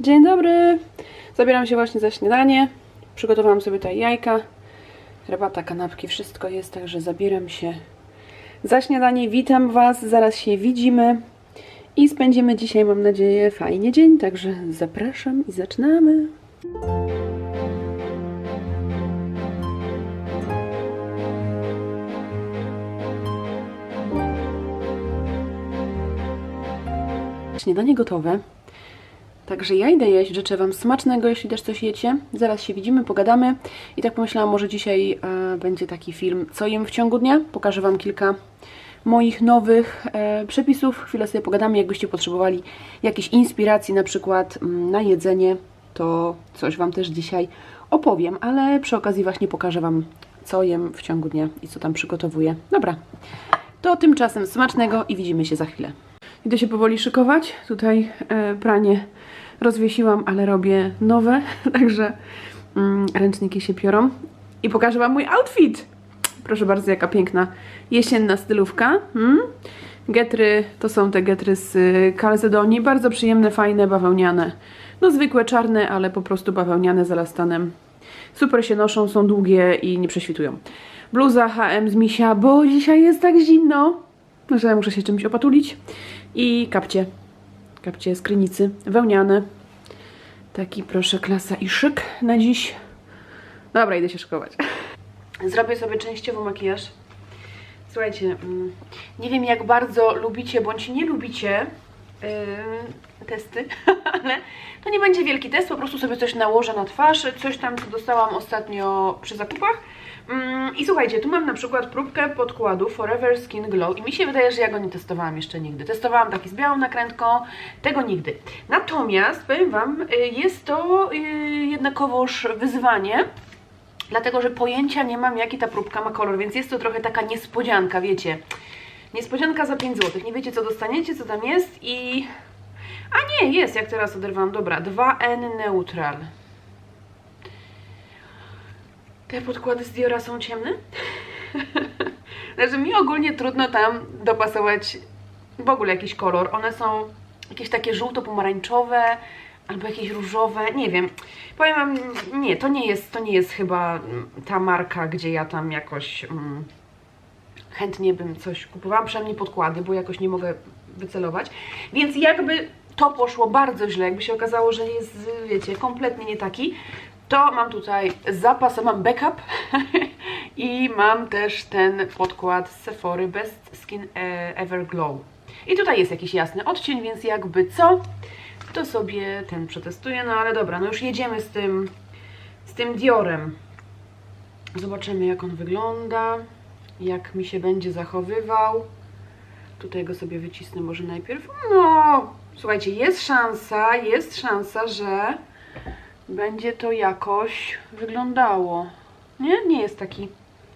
Dzień dobry! Zabieram się właśnie za śniadanie. Przygotowałam sobie tutaj jajka, herbata, kanapki, wszystko jest, także zabieram się za śniadanie. Witam Was, zaraz się widzimy i spędzimy dzisiaj, mam nadzieję, fajnie dzień, także zapraszam i zaczynamy. Śniadanie gotowe. Także ja idę jeść, życzę Wam smacznego, jeśli też coś jecie. Zaraz się widzimy, pogadamy. I tak pomyślałam, może dzisiaj e, będzie taki film, co jem w ciągu dnia. Pokażę Wam kilka moich nowych e, przepisów. Chwilę sobie pogadamy, jakbyście potrzebowali jakiejś inspiracji na przykład mm, na jedzenie, to coś Wam też dzisiaj opowiem, ale przy okazji właśnie pokażę Wam, co jem w ciągu dnia i co tam przygotowuję. Dobra, to tymczasem smacznego i widzimy się za chwilę. Idę się powoli szykować. Tutaj e, pranie rozwiesiłam, ale robię nowe, także mm, ręczniki się piorą. I pokażę Wam mój outfit. Proszę bardzo, jaka piękna jesienna stylówka. Mm? Getry to są te getry z y, Calcedonii. Bardzo przyjemne, fajne, bawełniane. No zwykłe czarne, ale po prostu bawełniane z elastanem. Super się noszą, są długie i nie prześwitują. Bluza H&M z misia, bo dzisiaj jest tak zimno, że muszę się czymś opatulić. I kapcie. Kapcie z krynicy, wełniane. Taki proszę klasa i szyk na dziś. Dobra, idę się szykować. Zrobię sobie częściowo makijaż. Słuchajcie, mm, nie wiem jak bardzo lubicie bądź nie lubicie yy, testy, ale to nie będzie wielki test, po prostu sobie coś nałożę na twarz, coś tam co dostałam ostatnio przy zakupach. Mm, I słuchajcie, tu mam na przykład próbkę podkładu Forever Skin Glow i mi się wydaje, że ja go nie testowałam jeszcze nigdy. Testowałam taki z białą nakrętką, tego nigdy. Natomiast powiem Wam, y, jest to y, jednakowoż wyzwanie, dlatego że pojęcia nie mam, jaki ta próbka ma kolor, więc jest to trochę taka niespodzianka, wiecie. Niespodzianka za 5 zł. Nie wiecie, co dostaniecie, co tam jest i... A nie, jest, jak teraz oderwam. Dobra, 2N Neutral. Te podkłady z Diora są ciemne? znaczy mi ogólnie trudno tam dopasować w ogóle jakiś kolor. One są jakieś takie żółto-pomarańczowe albo jakieś różowe, nie wiem. Powiem wam, nie, to nie jest, to nie jest chyba ta marka, gdzie ja tam jakoś mm, chętnie bym coś kupowała, przynajmniej podkłady, bo jakoś nie mogę wycelować. Więc jakby to poszło bardzo źle, jakby się okazało, że jest, wiecie, kompletnie nie taki, to mam tutaj zapas, mam backup i mam też ten podkład z Sephory Best Skin e, Ever Glow. I tutaj jest jakiś jasny odcień, więc jakby co, to sobie ten przetestuję, no ale dobra, no już jedziemy z tym, z tym Diorem. Zobaczymy jak on wygląda, jak mi się będzie zachowywał. Tutaj go sobie wycisnę może najpierw. No, słuchajcie, jest szansa, jest szansa, że będzie to jakoś wyglądało. Nie? Nie jest taki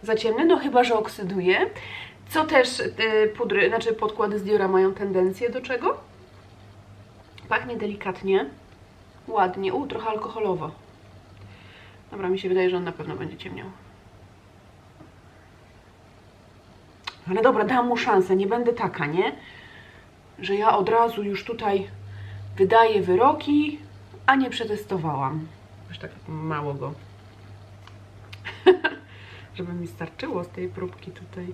za ciemny, no chyba, że oksyduje. Co też y, pudry, znaczy podkłady z Diora mają tendencję do czego? Pachnie delikatnie, ładnie, u, trochę alkoholowo. Dobra, mi się wydaje, że on na pewno będzie ciemniał. Ale dobra, dam mu szansę, nie będę taka, nie? Że ja od razu już tutaj wydaję wyroki, a nie przetestowałam. Już tak mało go. Żeby mi starczyło z tej próbki tutaj.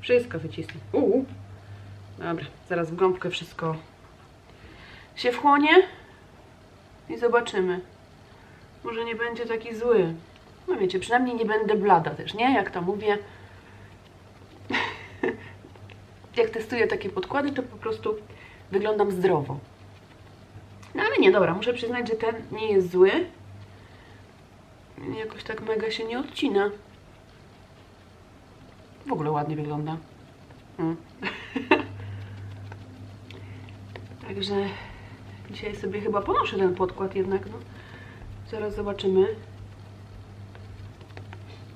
Wszystko wycisnę. Uuu. Dobra, zaraz w gąbkę wszystko się wchłonie i zobaczymy. Może nie będzie taki zły. No wiecie, przynajmniej nie będę blada też, nie? Jak to mówię. Jak testuję takie podkłady, to po prostu wyglądam zdrowo. No ale nie, dobra, muszę przyznać, że ten nie jest zły. Jakoś tak mega się nie odcina. W ogóle ładnie wygląda. Mm. Także dzisiaj sobie chyba ponoszę ten podkład jednak, no. Zaraz zobaczymy.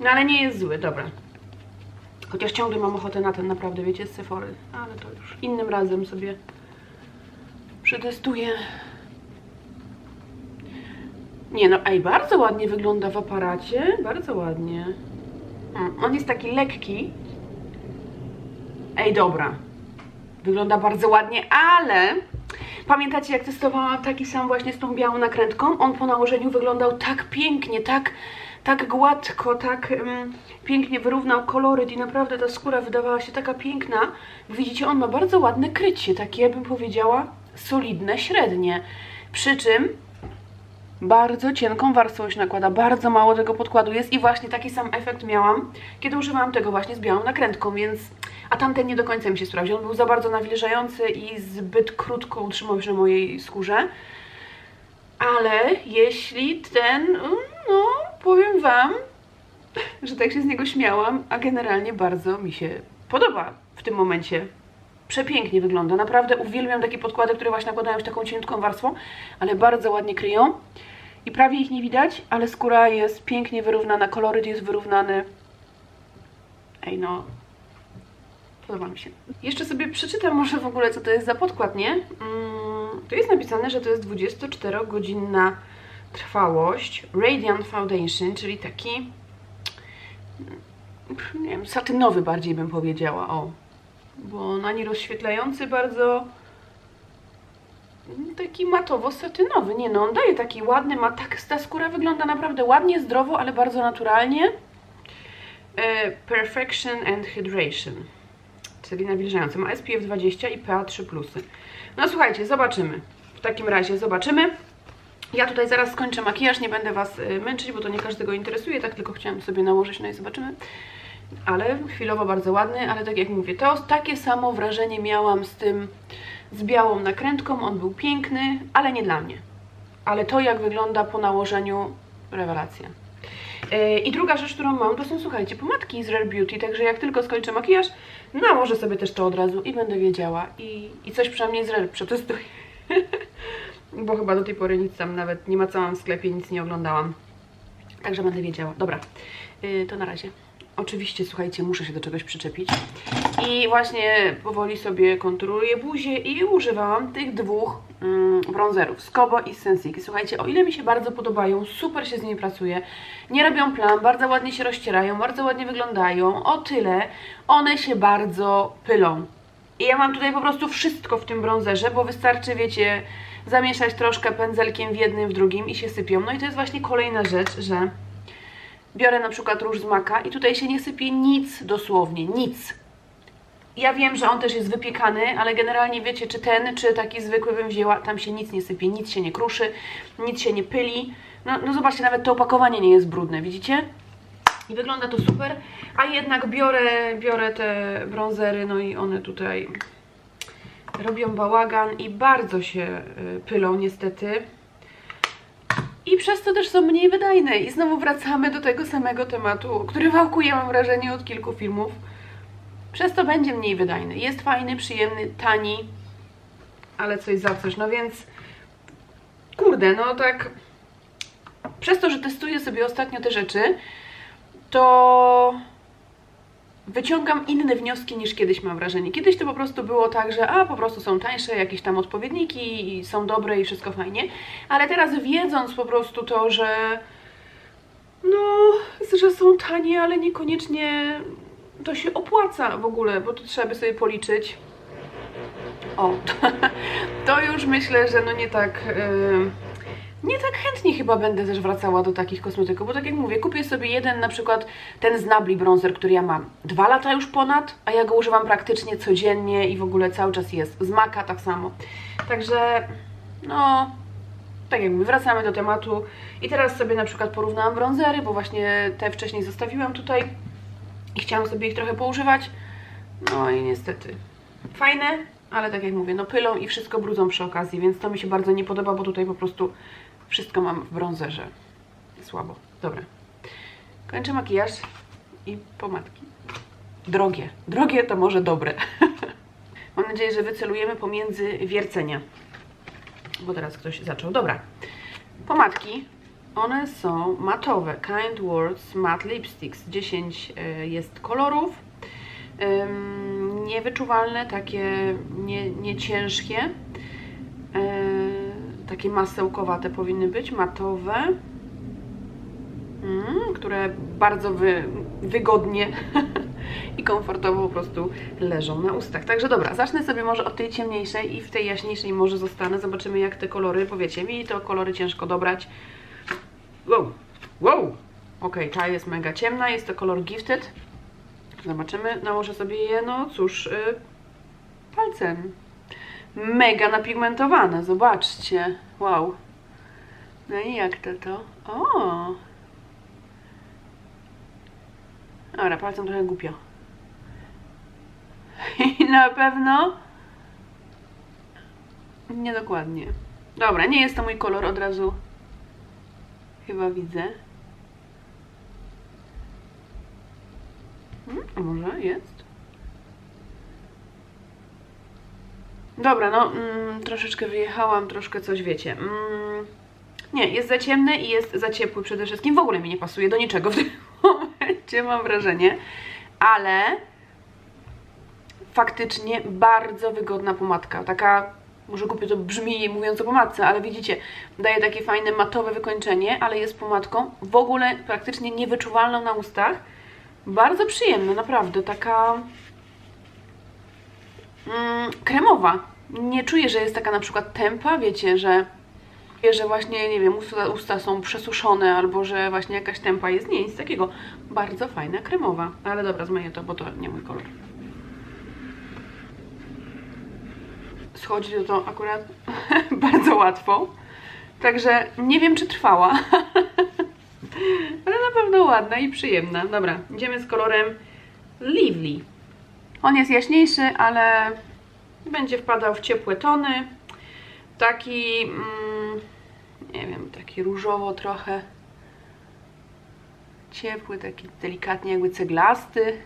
No ale nie jest zły, dobra. Chociaż ciągle mam ochotę na ten naprawdę, wiecie, z Sephory. Ale to już innym razem sobie przetestuję. Nie no, ej, bardzo ładnie wygląda w aparacie. Bardzo ładnie. Mm, on jest taki lekki. Ej, dobra. wygląda bardzo ładnie, ale pamiętacie jak testowałam taki sam właśnie z tą białą nakrętką? On po nałożeniu wyglądał tak pięknie, tak, tak gładko, tak um, pięknie wyrównał koloryt i naprawdę ta skóra wydawała się taka piękna. Widzicie, on ma bardzo ładne krycie, takie bym powiedziała solidne, średnie. Przy czym bardzo cienką warstwą się nakłada, bardzo mało tego podkładu jest i właśnie taki sam efekt miałam, kiedy używałam tego właśnie z białą nakrętką, więc... A tamten nie do końca mi się sprawdził, on był za bardzo nawilżający i zbyt krótko utrzymał się na mojej skórze. Ale jeśli ten, no powiem Wam, że tak się z niego śmiałam, a generalnie bardzo mi się podoba w tym momencie. Przepięknie wygląda, naprawdę uwielbiam takie podkłady, które właśnie nakładają się taką cienką warstwą, ale bardzo ładnie kryją i prawie ich nie widać, ale skóra jest pięknie wyrównana, koloryt jest wyrównany. Ej no, podoba mi się. Jeszcze sobie przeczytam może w ogóle, co to jest za podkład, nie? Mm, tu jest napisane, że to jest 24-godzinna trwałość Radiant Foundation, czyli taki nie wiem, satynowy bardziej bym powiedziała, o. Bo on ani rozświetlający bardzo taki matowo-satynowy. Nie no, on daje taki ładny, ma tak, ta skóra wygląda naprawdę ładnie, zdrowo, ale bardzo naturalnie. E, perfection and Hydration, czyli nawilżający. Ma SPF 20 i PA3+. No słuchajcie, zobaczymy. W takim razie zobaczymy. Ja tutaj zaraz skończę makijaż, nie będę Was y, męczyć, bo to nie każdego interesuje, tak tylko chciałam sobie nałożyć, no i zobaczymy. Ale chwilowo bardzo ładny, ale tak jak mówię, to takie samo wrażenie miałam z tym, z białą nakrętką, on był piękny, ale nie dla mnie. Ale to jak wygląda po nałożeniu, rewelacja. Yy, I druga rzecz, którą mam, to są, słuchajcie, pomadki z Rare Beauty, także jak tylko skończę makijaż, nałożę sobie też to od razu i będę wiedziała. I, i coś przynajmniej z Rare przetestuję. bo chyba do tej pory nic tam nawet nie macałam w sklepie, nic nie oglądałam. Także będę wiedziała. Dobra, yy, to na razie. Oczywiście, słuchajcie, muszę się do czegoś przyczepić. I właśnie powoli sobie konturuję buzię i używałam tych dwóch mm, bronzerów, Skobo i Sensiki. Słuchajcie, o ile mi się bardzo podobają, super się z nimi pracuje, nie robią plam, bardzo ładnie się rozcierają, bardzo ładnie wyglądają, o tyle one się bardzo pylą. I ja mam tutaj po prostu wszystko w tym bronzerze, bo wystarczy, wiecie, zamieszać troszkę pędzelkiem w jednym, w drugim i się sypią. No i to jest właśnie kolejna rzecz, że biorę na przykład róż z maka i tutaj się nie sypie nic dosłownie, nic. Ja wiem, że on też jest wypiekany, ale generalnie wiecie, czy ten, czy taki zwykły bym wzięła, tam się nic nie sypie, nic się nie kruszy, nic się nie pyli. No, no zobaczcie, nawet to opakowanie nie jest brudne, widzicie? I wygląda to super, a jednak biorę, biorę te bronzery, no i one tutaj robią bałagan i bardzo się y, pylą niestety. I przez to też są mniej wydajne. I znowu wracamy do tego samego tematu, który wałkuje mam wrażenie od kilku filmów. Przez to będzie mniej wydajny. Jest fajny, przyjemny, tani, ale coś za coś. No więc, kurde, no tak... Przez to, że testuję sobie ostatnio te rzeczy, to wyciągam inne wnioski niż kiedyś mam wrażenie. Kiedyś to po prostu było tak, że a po prostu są tańsze jakieś tam odpowiedniki i są dobre i wszystko fajnie, ale teraz wiedząc po prostu to, że no, że są tanie, ale niekoniecznie to się opłaca w ogóle, bo to trzeba by sobie policzyć. O, to już myślę, że no nie tak... Yy nie tak chętnie chyba będę też wracała do takich kosmetyków, bo tak jak mówię, kupię sobie jeden na przykład ten z Nabli bronzer, który ja mam dwa lata już ponad, a ja go używam praktycznie codziennie i w ogóle cały czas jest. Z Maka tak samo. Także, no, tak jak mówię, wracamy do tematu i teraz sobie na przykład porównałam bronzery, bo właśnie te wcześniej zostawiłam tutaj i chciałam sobie ich trochę poużywać. No i niestety, fajne, ale tak jak mówię, no pylą i wszystko brudzą przy okazji, więc to mi się bardzo nie podoba, bo tutaj po prostu wszystko mam w bronzerze. Słabo. Dobra. Kończę makijaż i pomadki. Drogie. Drogie to może dobre. Mam nadzieję, że wycelujemy pomiędzy wiercenia. Bo teraz ktoś zaczął. Dobra. Pomadki. One są matowe. Kind Words Matte Lipsticks. 10 e, jest kolorów. Niewyczuwalne, takie nie, nie ciężkie. Takie masełkowate powinny być, matowe, mm, które bardzo wy, wygodnie i komfortowo po prostu leżą na ustach. Także dobra, zacznę sobie może od tej ciemniejszej i w tej jaśniejszej może zostanę. Zobaczymy jak te kolory, powiecie mi, to kolory ciężko dobrać. Wow, wow! Ok, ta jest mega ciemna, jest to kolor Gifted. Zobaczymy, nałożę sobie je, no cóż, yy, palcem. Mega napigmentowane, zobaczcie. Wow. No i jak to to? O! Dobra, palcem trochę głupio. I na pewno niedokładnie. Dobra, nie jest to mój kolor, od razu chyba widzę. Hmm, a może jest? Dobra, no mm, troszeczkę wyjechałam, troszkę coś wiecie. Mm, nie, jest za ciemny i jest za ciepły przede wszystkim. W ogóle mi nie pasuje do niczego w tym momencie, mam wrażenie. Ale faktycznie bardzo wygodna pomadka. Taka, może głupio to brzmi mówiąc o pomadce, ale widzicie, daje takie fajne matowe wykończenie, ale jest pomadką w ogóle praktycznie niewyczuwalną na ustach. Bardzo przyjemna, naprawdę. Taka mm, kremowa. Nie czuję, że jest taka na przykład tempa, wiecie, że że właśnie, nie wiem, usta, usta są przesuszone albo że właśnie jakaś tempa jest. Nie, nic takiego. Bardzo fajna, kremowa. Ale dobra, zmyję to, bo to nie mój kolor. Schodzi to, to akurat bardzo łatwo. Także nie wiem, czy trwała. Ale na pewno ładna i przyjemna. Dobra, idziemy z kolorem Lively. On jest jaśniejszy, ale będzie wpadał w ciepłe tony. Taki, mm, nie wiem, taki różowo trochę. Ciepły, taki delikatnie jakby ceglasty.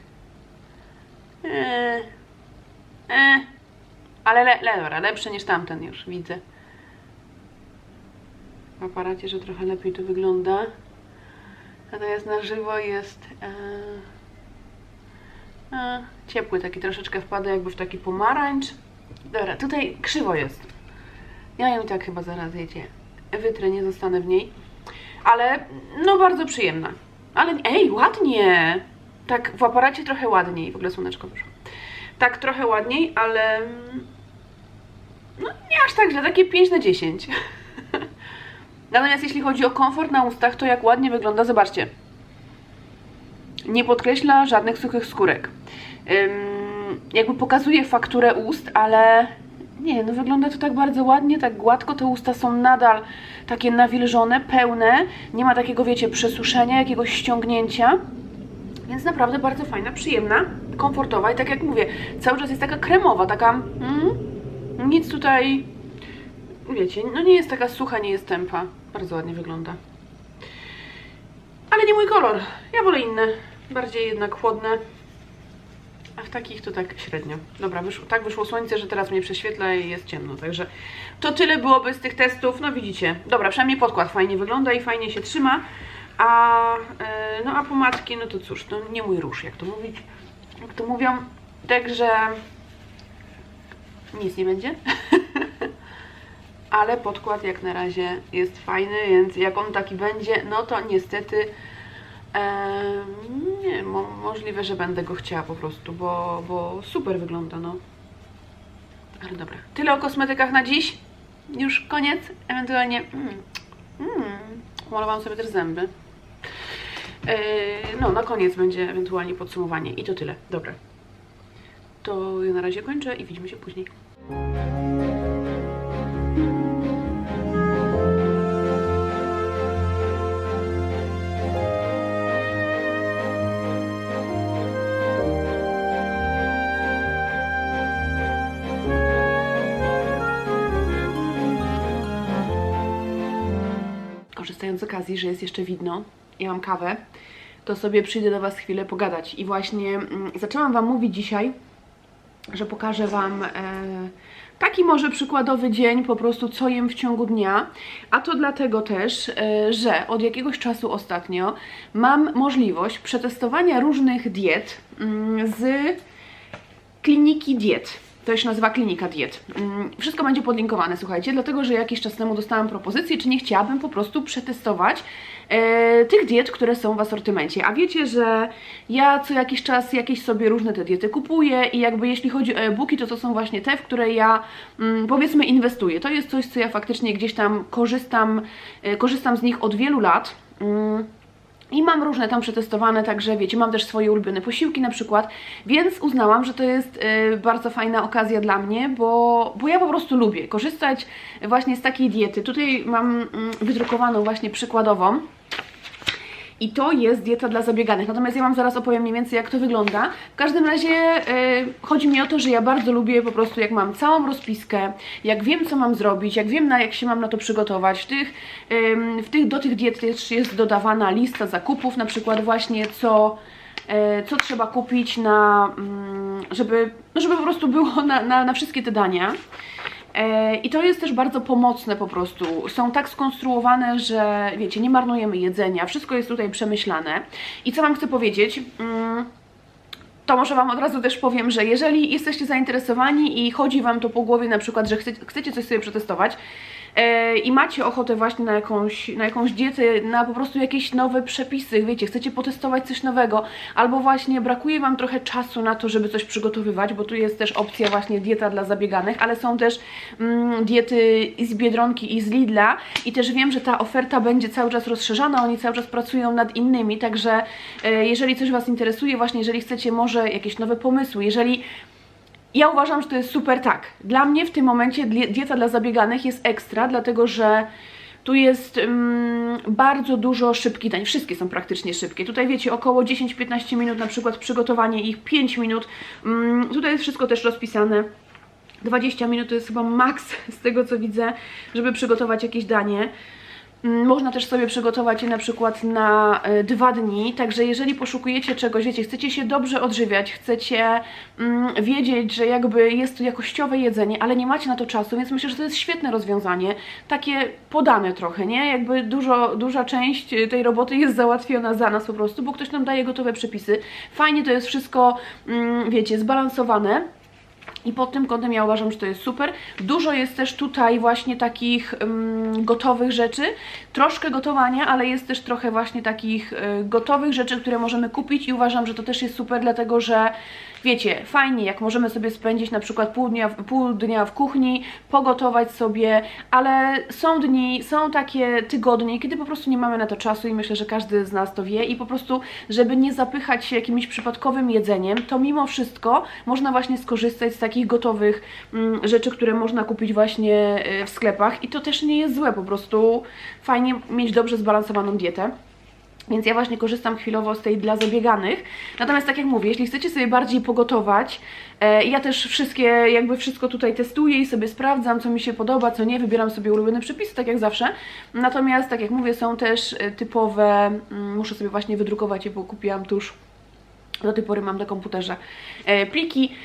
Eee, e, ale le, le, dobra, lepszy niż tamten już, widzę. W aparacie, że trochę lepiej to wygląda. Natomiast na żywo jest e, e, ciepły, taki troszeczkę wpada jakby w taki pomarańcz. Dobra, tutaj krzywo jest. Ja ją i tak chyba zaraz jedzie. Wytrę, nie zostanę w niej. Ale no bardzo przyjemna. Ale ej, ładnie! Tak w aparacie trochę ładniej. W ogóle słoneczko wyszło. Tak trochę ładniej, ale no nie aż tak źle, takie 5 na 10. Natomiast jeśli chodzi o komfort na ustach, to jak ładnie wygląda, zobaczcie. Nie podkreśla żadnych suchych skórek. Ym, jakby pokazuje fakturę ust, ale nie, no wygląda to tak bardzo ładnie, tak gładko. Te usta są nadal takie nawilżone, pełne. Nie ma takiego, wiecie, przesuszenia, jakiegoś ściągnięcia. Więc naprawdę bardzo fajna, przyjemna, komfortowa i tak jak mówię, cały czas jest taka kremowa, taka mm, nic tutaj, wiecie, no nie jest taka sucha, nie jest tempa. Bardzo ładnie wygląda. Ale nie mój kolor. Ja wolę inne, bardziej jednak chłodne. A w takich to tak średnio. Dobra, wyszło, tak wyszło słońce, że teraz mnie prześwietla i jest ciemno, także to tyle byłoby z tych testów. No widzicie, dobra, przynajmniej podkład fajnie wygląda i fajnie się trzyma. A, e, no a pomadki, no to cóż, no nie mój róż, jak to mówić, jak to mówią. Także nic nie będzie. Ale podkład jak na razie jest fajny, więc jak on taki będzie, no to niestety nie, mo możliwe, że będę go chciała po prostu, bo, bo super wygląda, no. Ale dobra, tyle o kosmetykach na dziś. Już koniec, ewentualnie mm, mm, malowałam sobie też zęby. Yy, no, na koniec będzie ewentualnie podsumowanie i to tyle. Dobra. To ja na razie kończę i widzimy się później. Korzystając z okazji, że jest jeszcze widno, ja mam kawę, to sobie przyjdę do Was chwilę pogadać. I właśnie mm, zaczęłam Wam mówić dzisiaj, że pokażę Wam e, taki może przykładowy dzień, po prostu co jem w ciągu dnia. A to dlatego też, e, że od jakiegoś czasu ostatnio mam możliwość przetestowania różnych diet mm, z kliniki diet. To się nazywa Klinika Diet. Mm, Wszystko będzie podlinkowane, słuchajcie, dlatego że jakiś czas temu dostałam propozycję, czy nie chciałabym po prostu przetestować e, tych diet, które są w asortymencie. A wiecie, że ja co jakiś czas jakieś sobie różne te diety kupuję i jakby jeśli chodzi o e-booki, to to są właśnie te, w które ja mm, powiedzmy inwestuję. To jest coś, co ja faktycznie gdzieś tam korzystam, e, korzystam z nich od wielu lat. Mm. I mam różne tam przetestowane, także wiecie, mam też swoje ulubione posiłki na przykład, więc uznałam, że to jest y, bardzo fajna okazja dla mnie, bo, bo ja po prostu lubię korzystać właśnie z takiej diety. Tutaj mam mm, wydrukowaną właśnie przykładową. I to jest dieta dla zabieganych. Natomiast ja Wam zaraz opowiem mniej więcej, jak to wygląda. W każdym razie y, chodzi mi o to, że ja bardzo lubię po prostu, jak mam całą rozpiskę, jak wiem, co mam zrobić, jak wiem, na, jak się mam na to przygotować. W tych, ym, w tych, do tych diet też jest dodawana lista zakupów, na przykład właśnie co, e, co trzeba kupić na, mm, żeby, no żeby po prostu było na, na, na wszystkie te dania. E, I to jest też bardzo pomocne po prostu. Są tak skonstruowane, że wiecie, nie marnujemy jedzenia, wszystko jest tutaj przemyślane. I co Wam chcę powiedzieć? Mm, to może Wam od razu też powiem, że jeżeli jesteście zainteresowani i chodzi Wam to po głowie na przykład, że chce, chcecie coś sobie przetestować i macie ochotę właśnie na jakąś, na jakąś dietę, na po prostu jakieś nowe przepisy, wiecie, chcecie potestować coś nowego, albo właśnie brakuje Wam trochę czasu na to, żeby coś przygotowywać, bo tu jest też opcja właśnie dieta dla zabieganych, ale są też mm, diety z Biedronki i z Lidla i też wiem, że ta oferta będzie cały czas rozszerzana, oni cały czas pracują nad innymi, także e, jeżeli coś Was interesuje, właśnie jeżeli chcecie może jakieś nowe pomysły, jeżeli ja uważam, że to jest super tak. Dla mnie w tym momencie dieta dla zabieganych jest ekstra, dlatego że tu jest mm, bardzo dużo szybkich dań. Wszystkie są praktycznie szybkie. Tutaj wiecie, około 10-15 minut na przykład przygotowanie ich, 5 minut. Mm, tutaj jest wszystko też rozpisane. 20 minut to jest chyba maks z tego co widzę, żeby przygotować jakieś danie. Mm, Można też sobie przygotować je na przykład na e, dwa dni, także jeżeli poszukujecie czegoś, wiecie, chcecie się dobrze odżywiać, chcecie mm, wiedzieć, że jakby jest to jakościowe jedzenie, ale nie macie na to czasu, więc myślę, że to jest świetne rozwiązanie, takie podane trochę, nie? Jakby dużo, duża część e, tej roboty jest załatwiona za nas po prostu, bo ktoś nam daje gotowe przepisy. Fajnie to jest wszystko, mm, wiecie, zbalansowane. I pod tym kątem ja uważam, że to jest super. Dużo jest też tutaj właśnie takich ym, gotowych rzeczy. Troszkę gotowania, ale jest też trochę właśnie takich y, gotowych rzeczy, które możemy kupić i uważam, że to też jest super, dlatego że wiecie, fajnie jak możemy sobie spędzić na przykład pół dnia, pół dnia w kuchni, pogotować sobie, ale są dni, są takie tygodnie, kiedy po prostu nie mamy na to czasu i myślę, że każdy z nas to wie i po prostu, żeby nie zapychać się jakimś przypadkowym jedzeniem, to mimo wszystko można właśnie skorzystać z takich gotowych mm, rzeczy, które można kupić właśnie y, w sklepach i to też nie jest złe, po prostu fajnie mieć dobrze zbalansowaną dietę. Więc ja właśnie korzystam chwilowo z tej dla zabieganych. Natomiast tak jak mówię, jeśli chcecie sobie bardziej pogotować, e, ja też wszystkie, jakby wszystko tutaj testuję i sobie sprawdzam, co mi się podoba, co nie, wybieram sobie ulubione przepisy, tak jak zawsze. Natomiast, tak jak mówię, są też e, typowe, mm, muszę sobie właśnie wydrukować je, bo kupiłam tuż, do tej pory mam na komputerze, e, pliki,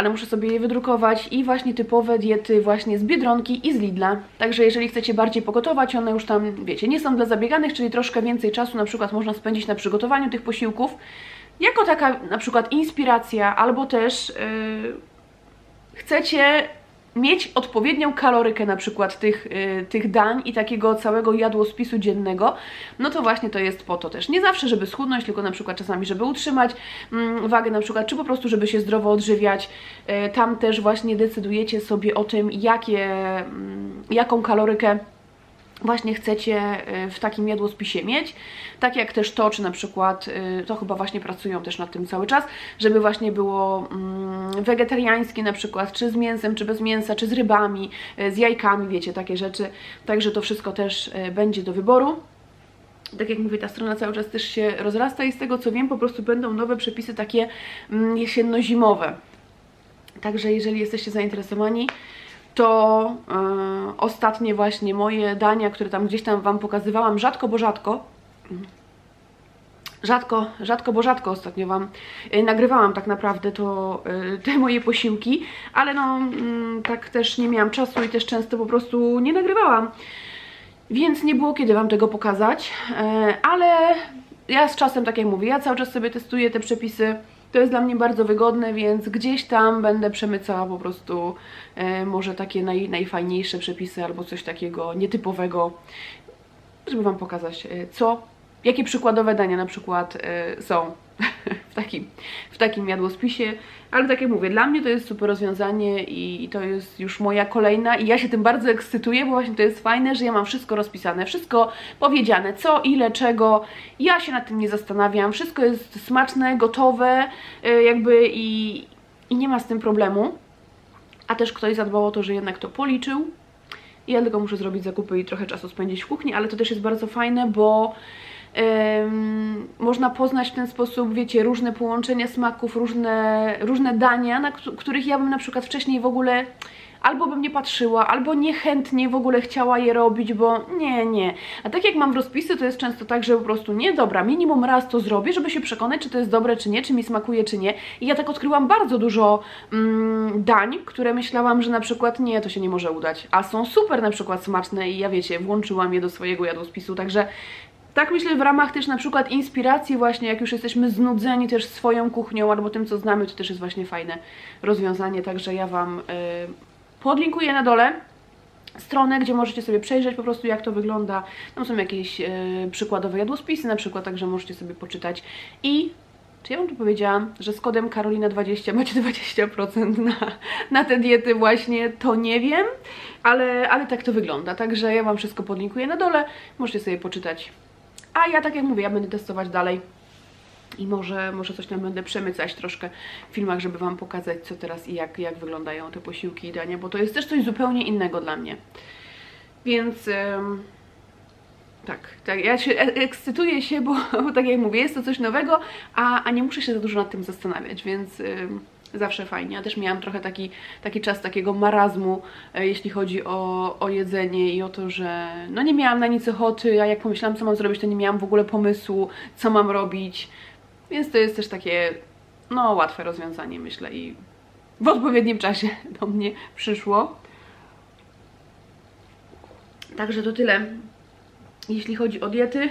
ale muszę sobie je wydrukować i właśnie typowe diety właśnie z Biedronki i z Lidla. Także jeżeli chcecie bardziej pogotować, one już tam, wiecie, nie są dla zabieganych, czyli troszkę więcej czasu na przykład można spędzić na przygotowaniu tych posiłków, jako taka na przykład inspiracja, albo też yy, chcecie mieć odpowiednią kalorykę na przykład tych, y, tych dań i takiego całego jadłospisu dziennego, no to właśnie to jest po to też. Nie zawsze, żeby schudnąć, tylko na przykład czasami, żeby utrzymać mm, wagę na przykład, czy po prostu, żeby się zdrowo odżywiać. Y, tam też właśnie decydujecie sobie o tym, jakie, mm, jaką kalorykę właśnie chcecie y, w takim jadłospisie mieć. Tak jak też to, czy na przykład, y, to chyba właśnie pracują też nad tym cały czas, żeby właśnie było mm, wegetariańskie na przykład, czy z mięsem, czy bez mięsa, czy z rybami, y, z jajkami, wiecie, takie rzeczy. Także to wszystko też będzie do wyboru. Tak jak mówię, ta strona cały czas też się rozrasta i z tego co wiem, po prostu będą nowe przepisy takie mm, jesienno-zimowe. Także jeżeli jesteście zainteresowani, to e, ostatnie właśnie moje dania, które tam gdzieś tam Wam pokazywałam, rzadko, bo rzadko, rzadko, rzadko, bo rzadko ostatnio Wam e, nagrywałam tak naprawdę to, e, te moje posiłki, ale no mm, tak też nie miałam czasu i też często po prostu nie nagrywałam, więc nie było kiedy Wam tego pokazać, ale ja z czasem, tak jak mówię, ja cały czas sobie testuję te przepisy, To jest dla mnie bardzo wygodne, więc gdzieś tam będę przemycała po prostu e, może takie naj, najfajniejsze przepisy albo coś takiego nietypowego, żeby Wam pokazać, e, co, jakie przykładowe dania na przykład e, są w takim, w takim jadłospisie. Ale tak jak mówię, dla mnie to jest super rozwiązanie i, to jest już moja kolejna i ja się tym bardzo ekscytuję, bo właśnie to jest fajne, że ja mam wszystko rozpisane, wszystko powiedziane, co, ile, czego. Ja się nad tym nie zastanawiam, wszystko jest smaczne, gotowe, y, jakby i, i nie ma z tym problemu. A też ktoś zadbał o to, że jednak to policzył. Ja tylko muszę zrobić zakupy i trochę czasu spędzić w kuchni, ale to też jest bardzo fajne, bo Można poznać w ten sposób, wiecie, różne połączenia smaków, różne, różne dania, na któ- których ja bym na przykład wcześniej w ogóle albo bym nie patrzyła, albo niechętnie w ogóle chciała je robić, bo nie, nie. A tak jak mam rozpisy, to jest często tak, że po prostu nie, dobra, minimum raz to zrobię, żeby się przekonać, czy to jest dobre, czy nie, czy mi smakuje, czy nie. I ja tak odkryłam bardzo dużo mm, dań, które myślałam, że na przykład nie, to się nie może udać, a są super na przykład smaczne i ja wiecie, włączyłam je do swojego jadłospisu, także tak myślę w ramach też na przykład inspiracji właśnie, jak już jesteśmy znudzeni też swoją kuchnią albo tym, co znamy, to też jest właśnie fajne rozwiązanie, także ja Wam y, podlinkuję na dole stronę, gdzie możecie sobie przejrzeć po prostu jak to wygląda. Tam są jakieś y, przykładowe jadłospisy na przykład, także możecie sobie poczytać. I czy ja Wam tu powiedziałam, że z kodem Karolina20 macie 20% na, na te diety? Właśnie, to nie wiem, ale, ale tak to wygląda, także ja Wam wszystko podlinkuję na dole, możecie sobie poczytać. A ja tak jak mówię, ja będę testować dalej i może, może coś tam będę przemycać troszkę w filmach, żeby Wam pokazać co teraz i jak, jak wyglądają te posiłki i dania, bo to jest też coś zupełnie innego dla mnie. Więc... em, tak, tak, ja się e- ekscytuję się, bo, bo tak jak mówię, jest to coś nowego, a, a nie muszę się za dużo nad tym zastanawiać, więc ym, zawsze fajnie. Ja też miałam trochę taki, taki czas takiego marazmu, e, jeśli chodzi o, o jedzenie i o to, że no nie miałam na nic ochoty, a jak pomyślałam, co mam zrobić, to nie miałam w ogóle pomysłu, co mam robić, więc to jest też takie, no, łatwe rozwiązanie, myślę, i w odpowiednim czasie do mnie przyszło. Także to tyle jeśli chodzi o diety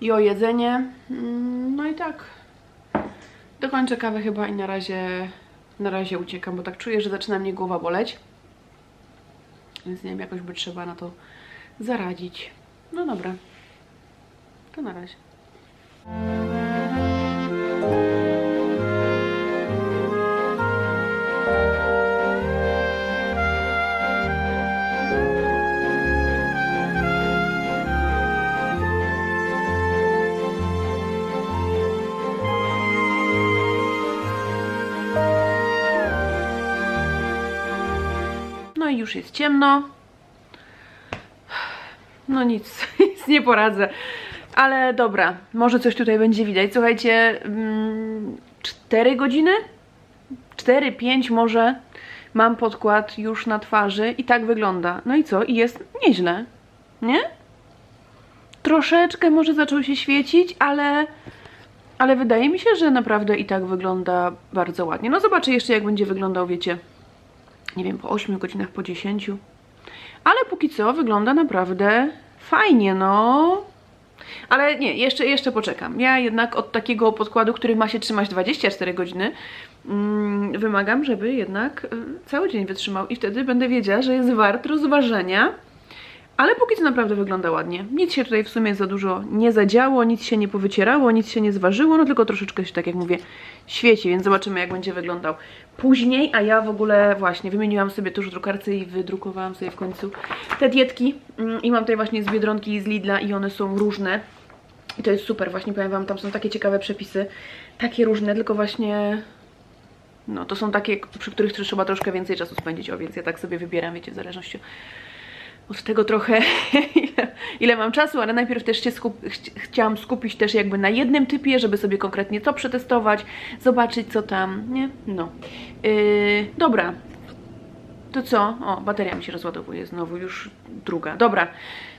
i o jedzenie. Mm, No i tak. Dokończę kawę chyba i na razie, na razie uciekam, bo tak czuję, że zaczyna mnie głowa boleć. Więc nie wiem, jakoś by trzeba na to zaradzić. No dobra. To na razie. Już jest ciemno. No nic, nic nie poradzę. Ale dobra, może coś tutaj będzie widać. Słuchajcie, mm, 4 godziny? 4, 5 może mam podkład już na twarzy i tak wygląda. No i co? I jest nieźle, nie? Troszeczkę może zaczął się świecić, ale, ale wydaje mi się, że naprawdę i tak wygląda bardzo ładnie. No zobaczę jeszcze jak będzie wyglądał, wiecie, nie wiem, po 8 godzinach, po 10. Ale póki co wygląda naprawdę fajnie, no. Ale nie, jeszcze, jeszcze poczekam. Ja jednak od takiego podkładu, który ma się trzymać 24 godziny, mm, wymagam, żeby jednak y, cały dzień wytrzymał i wtedy będę wiedziała, że jest wart rozważenia. Ale póki co naprawdę wygląda ładnie. Nic się tutaj w sumie za dużo nie zadziało, nic się nie powycierało, nic się nie zważyło, no tylko troszeczkę się, tak jak mówię, świeci, więc zobaczymy jak będzie wyglądał później. A ja w ogóle właśnie wymieniłam sobie tuż drukarce i wydrukowałam sobie w końcu te dietki Mm, i mam tutaj właśnie z Biedronki i z Lidla i one są różne. I to jest super, właśnie powiem Wam, tam są takie ciekawe przepisy, takie różne, tylko właśnie no to są takie, przy których trzeba troszkę więcej czasu spędzić, o więc ja tak sobie wybieram, wiecie, w zależności od tego trochę, ile, mam czasu, ale najpierw też się skup, chci- chciałam skupić też jakby na jednym typie, żeby sobie konkretnie to przetestować, zobaczyć co tam, nie? No. Yy, dobra. To co? O, bateria mi się rozładowuje znowu, już druga. Dobra,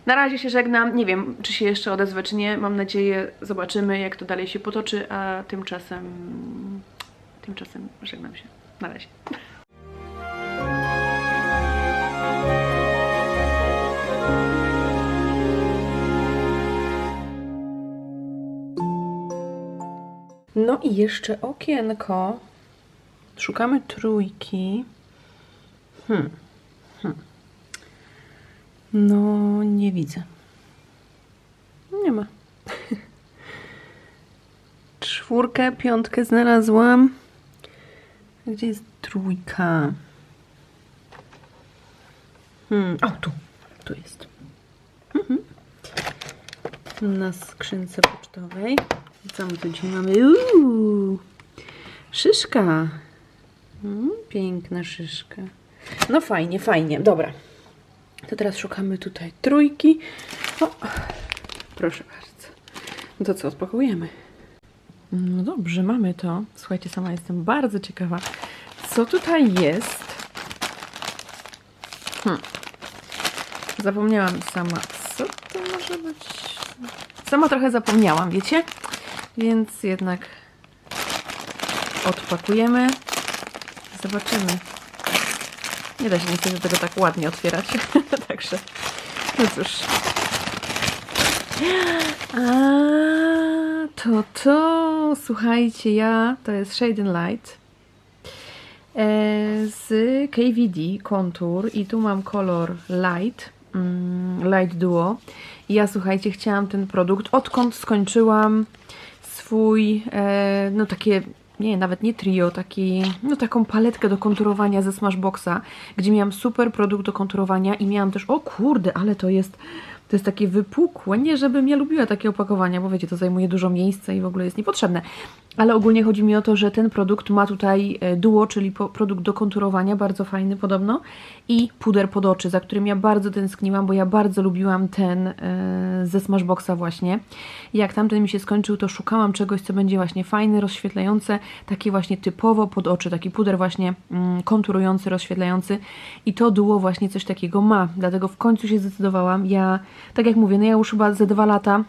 na razie się żegnam. Nie wiem, czy się jeszcze odezwę, czy nie. Mam nadzieję, zobaczymy, jak to dalej się potoczy, a tymczasem... Tymczasem żegnam się. Na razie. I jeszcze okienko. Szukamy trójki. Hmm. hmm. No, nie widzę. Nie ma. Czwórkę, piątkę znalazłam. Gdzie jest trójka? Hmm. O, tu. Tu jest. Mhm. Na skrzynce pocztowej. Co my tu dzisiaj mamy? Uuu, szyszka. Mm, piękna szyszka. No fajnie, fajnie. Dobra. To teraz szukamy tutaj trójki. O, proszę bardzo. No to co, odpakujemy? No dobrze, mamy to. Słuchajcie, sama jestem bardzo ciekawa, co tutaj jest. Hmm. Zapomniałam sama, co to może być. Sama trochę zapomniałam, wiecie? Więc jednak odpakujemy. Zobaczymy. Nie da się niestety tego tak ładnie otwierać. Także, no cóż. A, to to, słuchajcie, ja, to jest Shade and Light e, z KVD Contour i tu mam kolor Light, mm, Light Duo. I ja, słuchajcie, chciałam ten produkt, odkąd skończyłam swój, e, no takie, nie, nawet nie trio, taki, no taką paletkę do konturowania ze Smashboxa, gdzie miałam super produkt do konturowania i miałam też, o kurde, ale to jest, to jest takie wypukłe, nie żebym ja lubiła takie opakowania, bo wiecie, to zajmuje dużo miejsca i w ogóle jest niepotrzebne, ale ogólnie chodzi mi o to, że ten produkt ma tutaj e, duo, czyli produkt do konturowania, bardzo fajny podobno i puder pod oczy, za którym ja bardzo tęskniłam, bo ja bardzo lubiłam ten e, ze Smashboxa właśnie. Jak tamten mi się skończył, to szukałam czegoś, co będzie właśnie fajne, rozświetlające, takie właśnie typowo pod oczy, taki puder właśnie mm, konturujący, rozświetlający i to duo właśnie coś takiego ma, dlatego w końcu się zdecydowałam. Ja, tak jak mówię, no ja już chyba ze dwa lata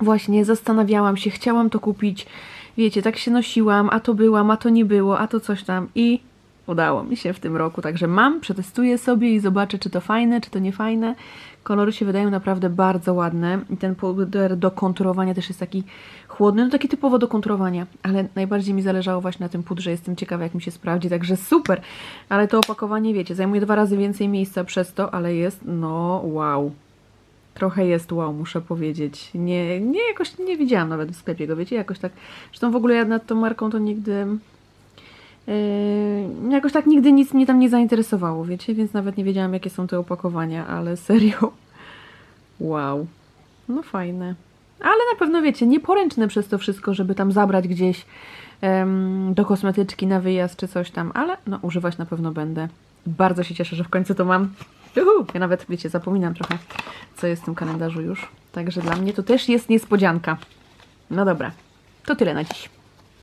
właśnie zastanawiałam się, chciałam to kupić, wiecie, tak się nosiłam, a to byłam, a to nie było, a to coś tam. I udało mi się w tym roku, także mam, przetestuję sobie i zobaczę, czy to fajne, czy to nie fajne. Kolory się wydają naprawdę bardzo ładne. I ten puder do konturowania też jest taki chłodny, no taki typowo do konturowania, ale najbardziej mi zależało właśnie na tym pudrze, jestem ciekawa jak mi się sprawdzi, także super, ale to opakowanie, wiecie, zajmuje dwa razy więcej miejsca przez to, ale jest, no wow, Trochę jest wow, muszę powiedzieć. Nie, nie jakoś nie widziałam nawet w sklepie go, wiecie, jakoś tak. Zresztą w ogóle ja nad tą marką to nigdy. Yy, jakoś tak nigdy nic mnie tam nie zainteresowało, wiecie, więc nawet nie wiedziałam, jakie są te opakowania, ale serio. Wow. No fajne. Ale na pewno wiecie, nieporęczne przez to wszystko, żeby tam zabrać gdzieś do kosmetyczki na wyjazd czy coś tam, ale no używać na pewno będę. Bardzo się cieszę, że w końcu to mam. Juhu! Ja nawet, wiecie, zapominam trochę, co jest w tym kalendarzu już. Także dla mnie to też jest niespodzianka. No dobra, to tyle na dziś.